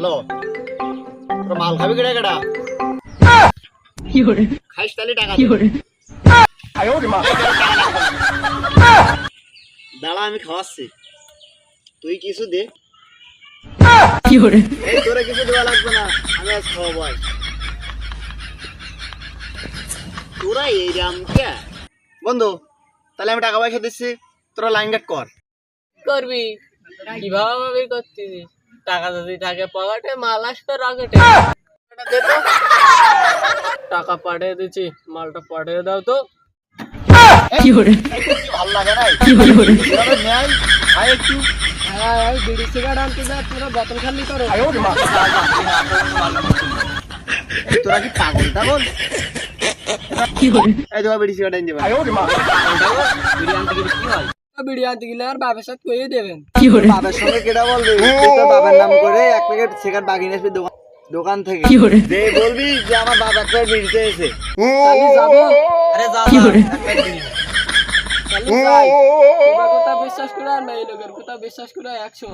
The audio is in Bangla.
হ্যালো। তোর মাল খাবি কেডা? কেডা খাইস তাহলে টাকা দে। দাঁড়া আমি খাওয়াচ্ছি। তুই কিছু দে। এই তোরা কিছু দেওয়া লাগবে না। আমি আজ খাওয়াবো আজ তোরা এইরাম কে? বন্ধু তাহলে আমি টাকা পয়সা দিচ্ছি। তোরা লাইন গার্ড কর। করবি। কীভাবে ভাবে করতেছিস? টাকা যদি থাকে পকেটে মাল আসবে রকেটে। টাকা পাঠিয়ে দিচ্ছি মালটা পাঠিয়ে দাও তো। কি ভালো লাগে না নেয় খায় একটু। বিড়ি সিগারেট আনতে যা তোরা বোতল খালি করো। তোরা কি পাগল টাগল? এই তোমার বেশি সিগারেট বিড়ি আনতে গেলে আর বাবার সাথে কইয়ে দেবেন। বাবার সঙ্গে কেটা বলবে? তোর বাবার নাম করে এক প্যাকেট সিগারেট বাগিয়ে আসবি দোকান দোকান থেকে। যে বলবি যে আমার বাবা একটা বিড়তে এসে। আমি যাব? আরে যা কথা বিশ্বাস করে আর না এই লোকের কথা বিশ্বাস করে একশো